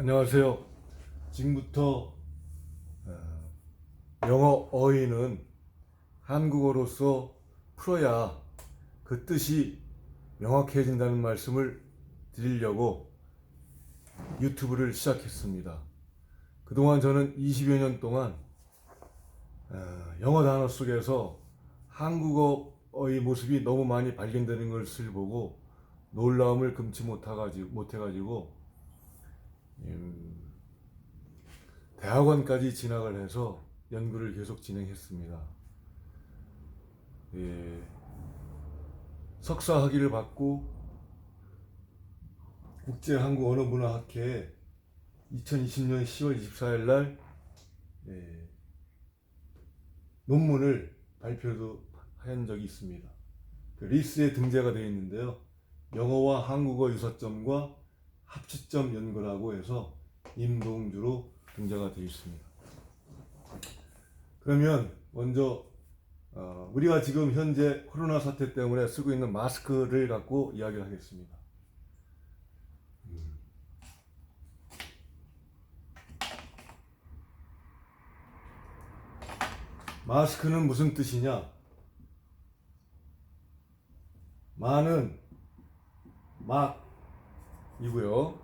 안녕하세요. 지금부터 어, 영어 어휘는 한국어로서 풀어야 그 뜻이 명확해진다는 말씀을 드리려고 유튜브를 시작했습니다. 그동안 저는 20여 년 동안 어, 영어 단어 속에서 한국어의 모습이 너무 많이 발견되는 것을 보고 놀라움을 금치 못해가지고, 대학원까지 진학을 해서 연구를 계속 진행했습니다. 예, 석사 학위를 받고 국제 한국 언어문화학회에 2020년 10월 24일 날 예, 논문을 발표도 한 적이 있습니다. 그 리스에 등재가 되어 있는데요. 영어와 한국어 유사점과 합치점 연구라고 해서 임동주로 등재가 되어 있습니다. 그러면 먼저 어, 우리가 지금 현재 코로나 사태 때문에 쓰고 있는 마스크를 갖고 이야기를 하겠습니다. 음. 마스크는 무슨 뜻이냐? 마는 막 이고요.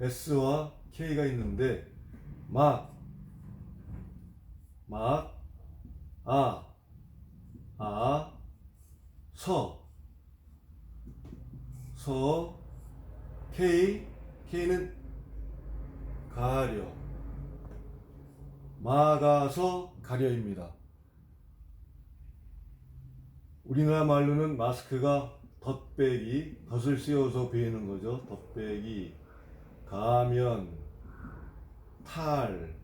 S와 K가 있는데 막, 막, 아, 아, 서, 서, K, K는 가려, 막아서 가려입니다. 우리나라 말로는 마스크가 덧배기, 덧을 씌워서 베이는 거죠. 덧배기, 가면, 탈,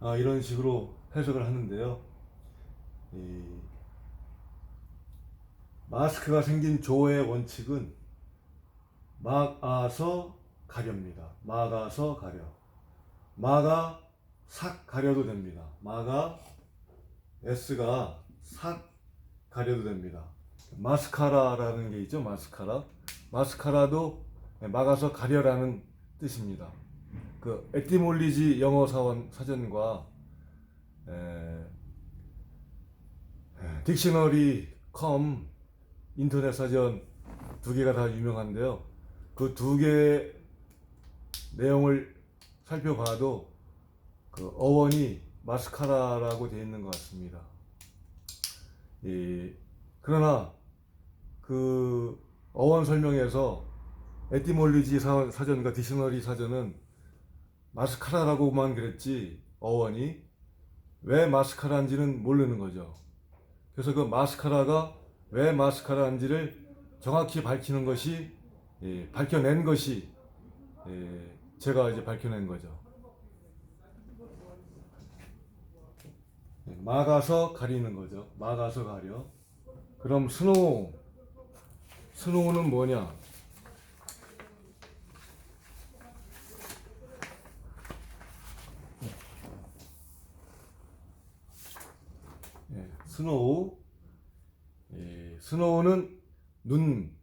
아, 이런 식으로 해석을 하는데요. 이 마스크가 생긴 조의 원칙은 막아서 가렵니다. 막아서 가려. 막아 삭 가려도 됩니다. 막아 S가 삭 가려도 됩니다. 마스카라라는 게 있죠. 마스카라. 마스카라도 막아서 가려라는 뜻입니다. 그 에티몰리지 영어 사원 사전과 에, 에, 딕셔너리 컴 인터넷 사전 두 개가 다 유명한데요. 그 두 개의 내용을 살펴봐도 그 어원이 마스카라라고 되어 있는 것 같습니다. 예, 그러나 그 어원 설명에서 에티몰리지 사- 사전과 디셔너리 사전은 마스카라라고만 그랬지 어원이 왜 마스카라인지는 모르는 거죠. 그래서 그 마스카라가 왜 마스카라인지를 정확히 밝히는 것이 예, 밝혀낸 것이 예, 제가 이제 밝혀낸 거죠. 예, 막아서 가리는 거죠. 막아서 가려. 그럼 스노우 스노우는 뭐냐? 예, 스노우. 예, 스노우는 눈,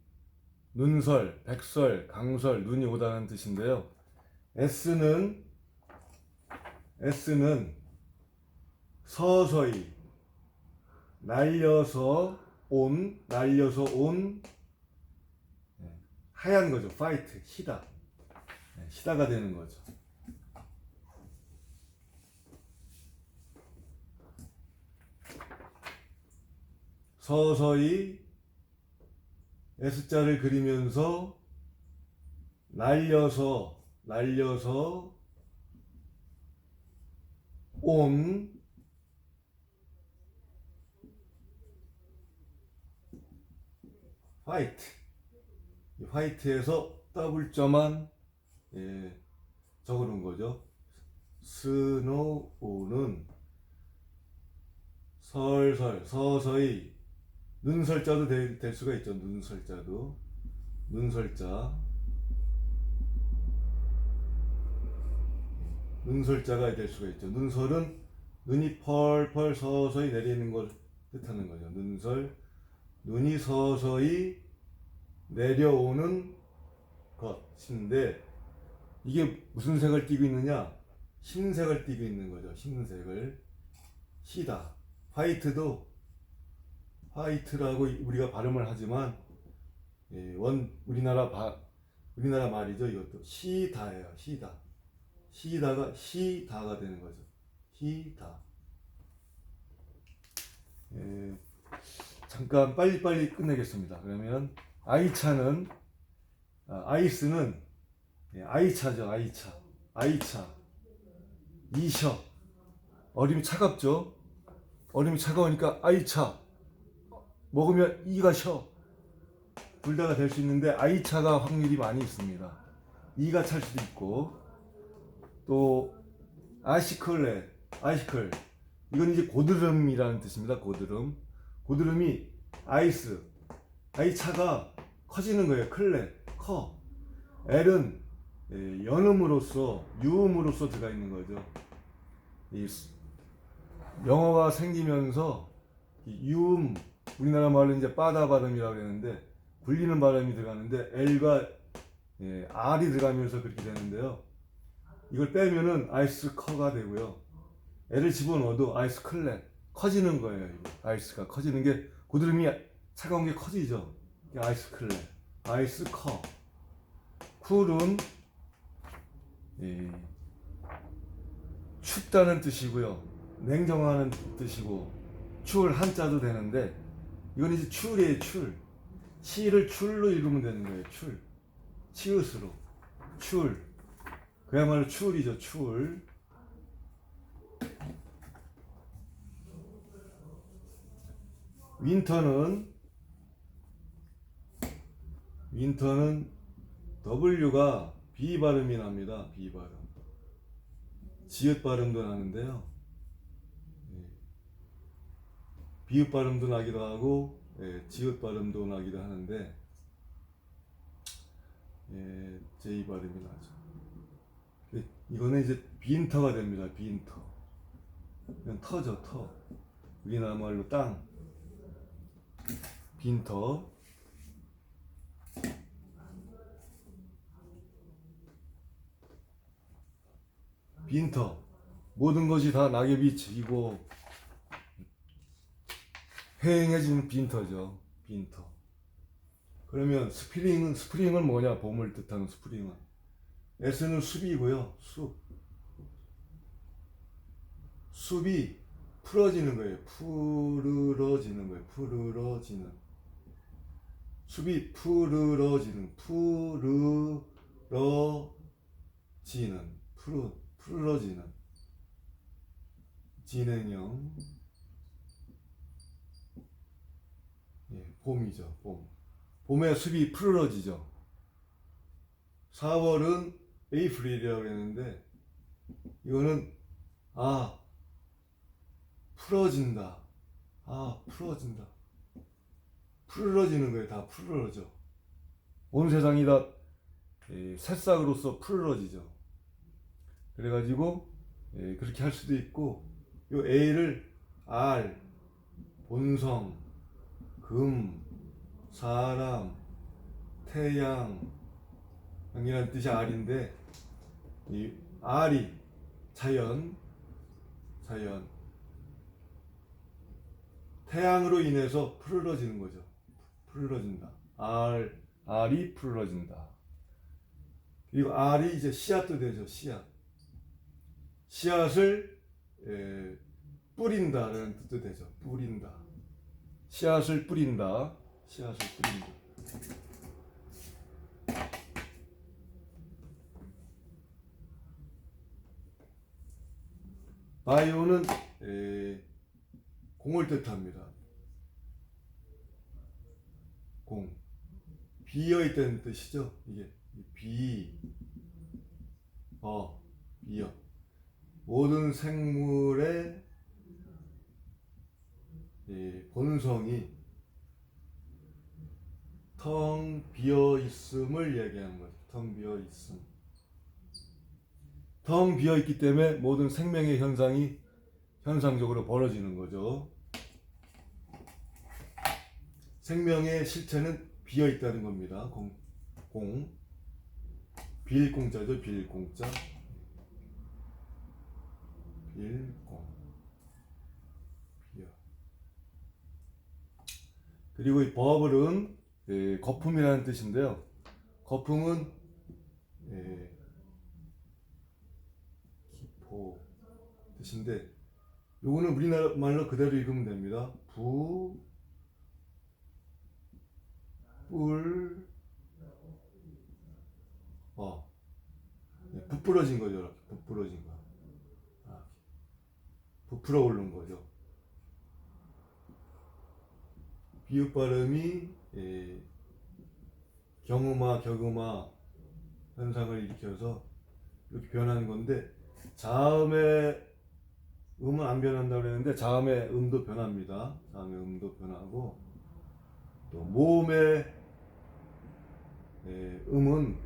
눈설, 백설, 강설, 눈이 오다는 뜻인데요. S는 S는 서서히 날려서 온, 날려서 온 예, 하얀 거죠. 파이트, 희다. 예, 희다가 되는 거죠. 서서히 S자를 그리면서 날려서 날려서 온 화이트 이 화이트에서 더블점한 예, 적어놓은 거죠. 스노우는 설설 서서히 눈설자도 될, 될 수가 있죠. 눈설자도 눈설자 눈설자가 될 수가 있죠. 눈설은 눈이 펄펄 서서히 내리는 걸 뜻하는 거죠. 눈설 눈이 서서히 내려오는 것인데 이게 무슨 색을 띠고 있느냐? 흰색을 띠고 있는 거죠. 흰색을 시다. 화이트도 화이트라고 우리가 발음을 하지만 예, 원 우리나라 바, 우리나라 말이죠. 이것도 시다예요. 시다. 시다가 시다가 되는 거죠. 시다. 예, 잠깐 빨리빨리 끝내겠습니다. 그러면 아이차는 아, 아이스는 예, 아이차죠. 아이차. 아이차. 이셔. 얼음이 차갑죠. 얼음이 차가우니까 아이차. 먹으면 이가 셔. 둘 다가 될 수 있는데 아이차가 확률이 많이 있습니다. 이가 찰 수도 있고 또 아시클레, 아시클 이건 이제 고드름이라는 뜻입니다. 고드름. 고드름이 아이스, 아 이 차가 커지는 거예요. 클레, 커. L은 예, 연음으로써 유음으로써 들어가 있는 거죠. 이 수- 영어가 생기면서 이 유음 우리나라 말로 이제 빠다 발음이라고 그러는데 굴리는 발음이 들어가는데 L과 예, R이 들어가면서 그렇게 되는데요. 이걸 빼면은 아이스 커가 되고요. L을 집어넣어도 아이스 클레 커지는 거예요. 아이스가 커지는 게 고드름이 차가운 게 커지죠. 아이스 클레, 아이스 커. 쿨은 예, 춥다는 뜻이고요. 냉정하는 뜻이고 추울 한자도 되는데 이건 이제 출이에요. 출. 치를 출로 읽으면 되는 거예요. 출. 치읓으로. 출. 그야말로 출이죠. 출. 윈터는 윈터는 W가 B 발음이 납니다. B 발음. 지읒 발음도 나는데요. 예. 비읍 발음도 나기도 하고 예, 지읒 발음도 나기도 하는데 예, J 발음이 나죠. 예, 이거는 이제 빈터가 됩니다. 빈터. 이건 터죠, 터. 우리나라 말로 땅. 빈터. 빈터. 모든 것이 다 낙엽이 지고 해행해지는 빈터죠. 빈터. 그러면 스프링은 스프링은 뭐냐? 봄을 뜻하는 스프링은 S는 숲이고요. 숲. 숲이 풀어지는 거예요. 푸르러지는 거예요. 푸르러지는. 숲이 푸르러지는 푸르러지는 푸르 푸르러지는 진행형 예, 봄이죠. 봄. 봄에 숲이 푸르러지죠. 4월은 에이프릴이라고 했는데 이거는 아 풀어진다. 아 풀어진다. 푸르러지는 거예요. 다 푸르러져. 온 세상이 다 예, 새싹으로서 푸르러지죠. 그래가지고 예, 그렇게 할 수도 있고 요 A를 R 본성 금 사람 태양 이라는 뜻이 R인데 이 R이 자연 자연 태양으로 인해서 푸르러지는 거죠. 푸르러진다. R R이 푸르러진다. 그리고 R이 이제 씨앗도 되죠. 씨앗. 씨앗을 에, 뿌린다라는 뜻도 되죠. 뿌린다. 씨앗을 뿌린다. 씨앗을 뿌린다. 바이오는 에, 공을 뜻합니다. 공. 비어 있다는 뜻이죠. 이게 비, 어, 비어. 모든 생물의 이 본성이 텅 비어 있음을 얘기하는 거죠. 텅 비어 있음. 텅 비어 있기 때문에 모든 생명의 현상이 현상적으로 벌어지는 거죠. 생명의 실체는 비어 있다는 겁니다. 공, 공. 빌 공짜죠 빌 공짜 빌공 비어. 그리고 이 버블은 예, 거품이라는 뜻인데요. 거품은 예, 기포 뜻인데 요거는 우리나라 말로 그대로 읽으면 됩니다. 부, 뿔, 어, 예, 부풀어진 거죠. 이렇게 부풀어진 거. 아, 부풀어 오른 거죠. 비읍 발음이 예, 경음화, 격음화 현상을 일으켜서 이렇게 변하는 건데 자음의 음은 안 변한다고 그랬는데 자음의 음도 변합니다. 자음의 음도 변하고 또 모음의 예, 음은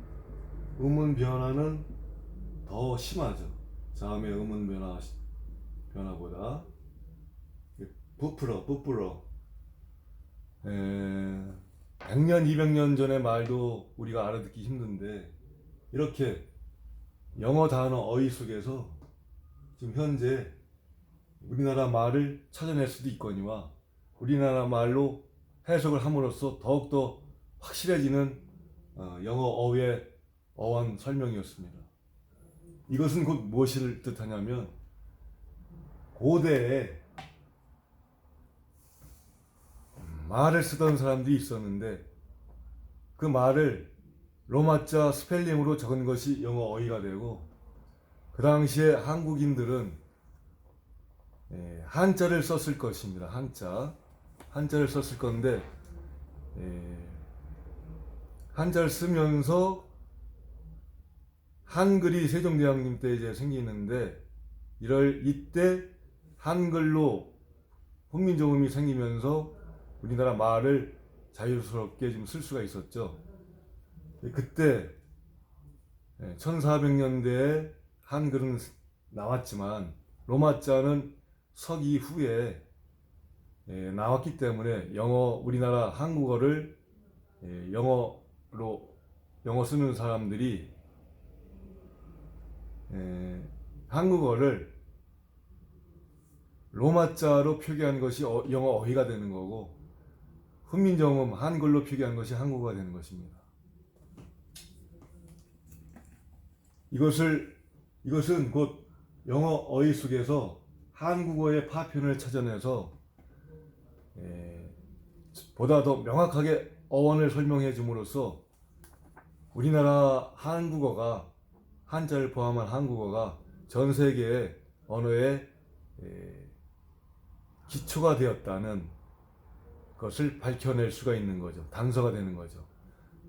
음은 변화는 더 심하죠. 자음의 음은 변화 변화보다 부풀어 부풀어 에, 100년 200년 전의 말도 우리가 알아듣기 힘든데 이렇게 영어 단어 어휘 속에서 지금 현재 우리나라 말을 찾아낼 수도 있거니와 우리나라 말로 해석을 함으로써 더욱더 확실해지는 어, 영어 어휘의 어원 설명이었습니다. 이것은 곧 무엇을 뜻하냐면 고대에 말을 쓰던 사람들이 있었는데 그 말을 로마자 스펠링으로 적은 것이 영어 어휘가 되고 그 당시에 한국인들은 예, 한자를 썼을 것입니다. 한자 한자를 썼을 건데 예, 한자를 쓰면서 한글이 세종대왕님 때 이제 생기는데 이럴 이때 한글로 훈민정음이 생기면서 우리나라 말을 자유스럽게 좀 쓸 수가 있었죠. 그때 1400년대에 한글은 나왔지만 로마자는 서기 후에 예, 나왔기 때문에 영어 우리나라 한국어를 예, 영어로 영어 쓰는 사람들이 예, 한국어를 로마자로 표기한 것이 어- 영어 어휘가 되는 거고 훈민정음 한글로 표기한 것이 한국어가 되는 것입니다. 이것을 이것은 곧 영어 어휘 속에서 한국어의 파편을 찾아내서 에, 보다 더 명확하게 어원을 설명해 줌으로써 우리나라 한국어가 한자를 포함한 한국어가 전 세계의 언어의 에, 기초가 되었다는 것을 밝혀낼 수가 있는 거죠. 단서가 되는 거죠.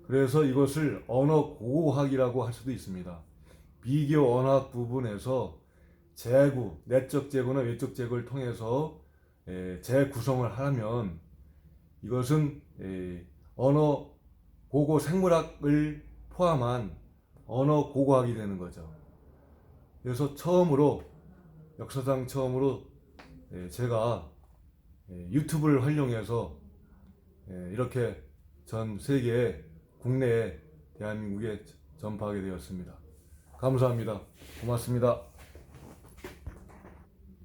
그래서 이것을 언어 고고학이라고 할 수도 있습니다. 비교 언학 부분에서 재구, 내적 재구나 외적 재구를 통해서 에, 재구성을 하면 이것은 에, 언어 고고 생물학을 포함한 언어 고고학이 되는 거죠. 그래서 처음으로 역사상 처음으로 에, 제가 에, 유튜브를 활용해서 에, 이렇게 전 세계에 국내에 대한민국에 전파하게 되었습니다. 감사합니다. 고맙습니다.